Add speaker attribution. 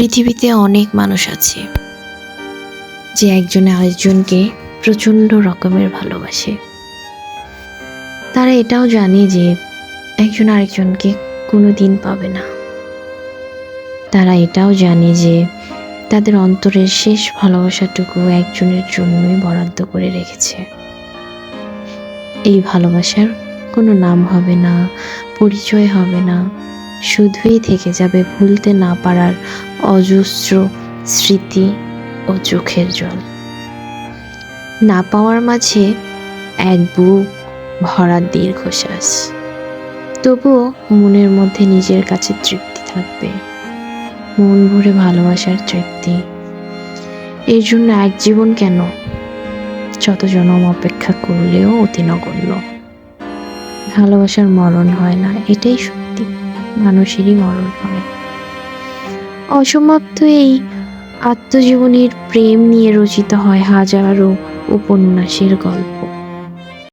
Speaker 1: পৃথিবীতে অনেক মানুষ আছে যে একজন আরেকজনকে প্রচণ্ড রকমের ভালোবাসে। তারা এটাও জানে যে একজন আরেকজনকে কোনো দিন পাবে না। তারা এটাও জানে যে তাদের অন্তরের শেষ ভালোবাসাটুকু একজনের জন্যই বরাদ্দ করে রেখেছে। এই ভালোবাসার কোনো নাম হবে না, পরিচয় হবে না শুধুই থেকে যাবে ভুলতে না পারার অজস্র স্মৃতি ও চোখের জল। না পাওয়ার মাঝে এক বুক ভরা দীর্ঘশ্বাস। তবুও মনের মধ্যে নিজের কাছে তৃপ্তি থাকবে। মন ভরে ভালোবাসার তৃপ্তি। এর জন্য এক জীবন কেন? যত জনম অপেক্ষা করলেও অতি নগণ্য। ভালোবাসার মরণ হয় না, এটাই মানুষেরই মরণ হয় অসমাপ্ত এই আত্মজীবনীর প্রেম নিয়ে রচিত হয় হাজারো উপন্যাসের গল্প।